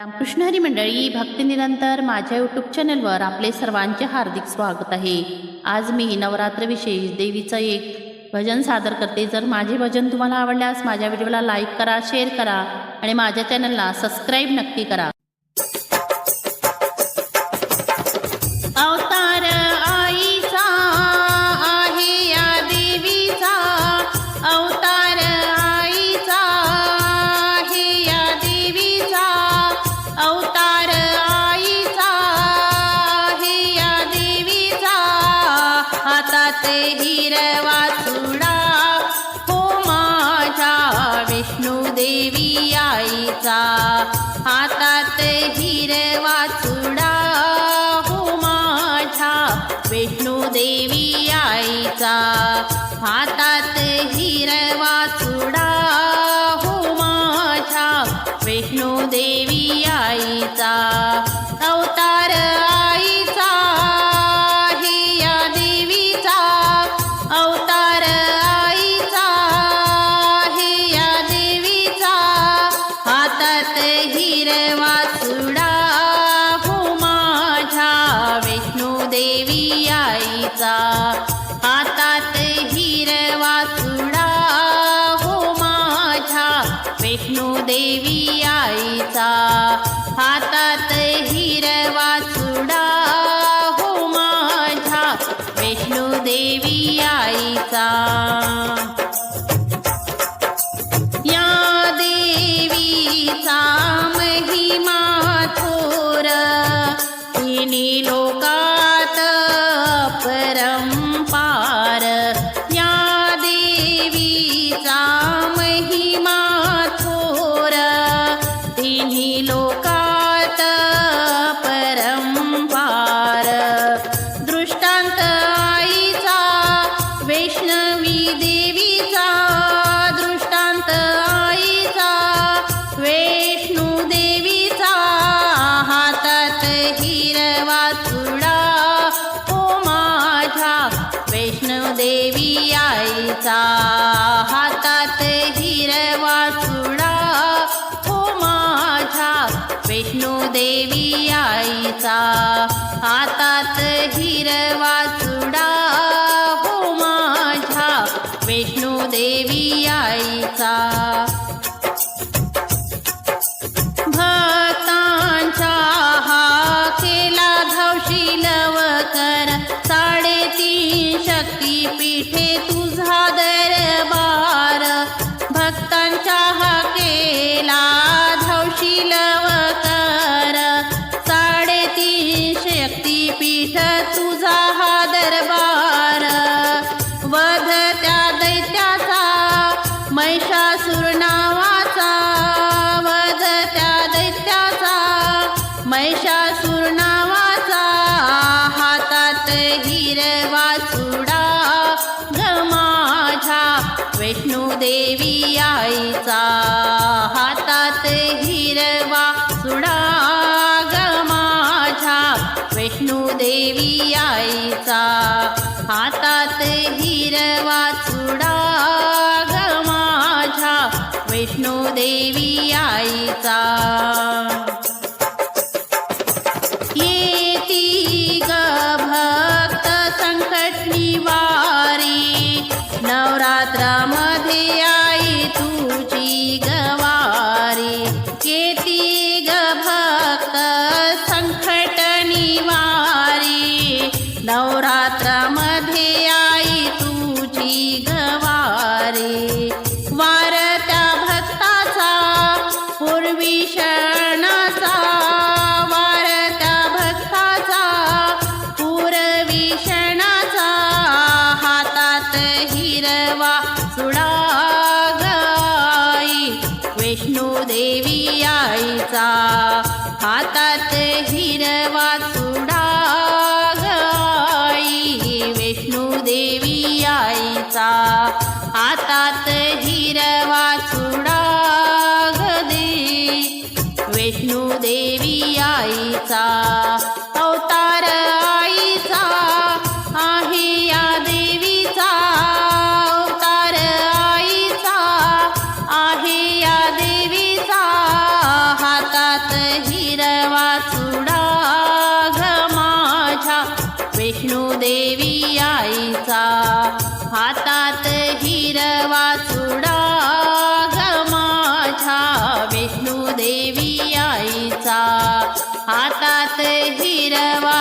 रामकृष्ण हरी मंडळी भक्ती निरंतर माझ्या यूट्यूब चॅनलवर आपले सर्वांचे हार्दिक स्वागत आहे. आज मी नवरात्र विशेष देवीचं एक भजन सादर करते. जर माझे भजन तुम्हाला आवडल्यास माझ्या व्हिडिओला लाईक करा शेअर करा आणि माझ्या चॅनलला सबस्क्राईब नक्की करा. देवी आईचा. हातात हिरवा चुडा हो माझा विष्णू देवी आईचा. हातात हिरवा हातात हिरवा चुडा हो माझ्या विष्णू देवी आईचा. हातात हिरवा चुडा हो माझ्या विष्णू देवी आईचा. हातात हिरवा देवी आईचा. हातात हिरवा चुडा हो माझ्या. विष्णु देवी आईचा. येती ग भक्त संकट निवारी नवरात्र Yeah. वैष्णू देवी आईचा अवतार आईचा आहे या देवीचा अवतार आईचा आहे या देवीचा हातात हिरवा चुडा घ माझ्या. वैष्णू देवी आईचा हातात हातात हिरवा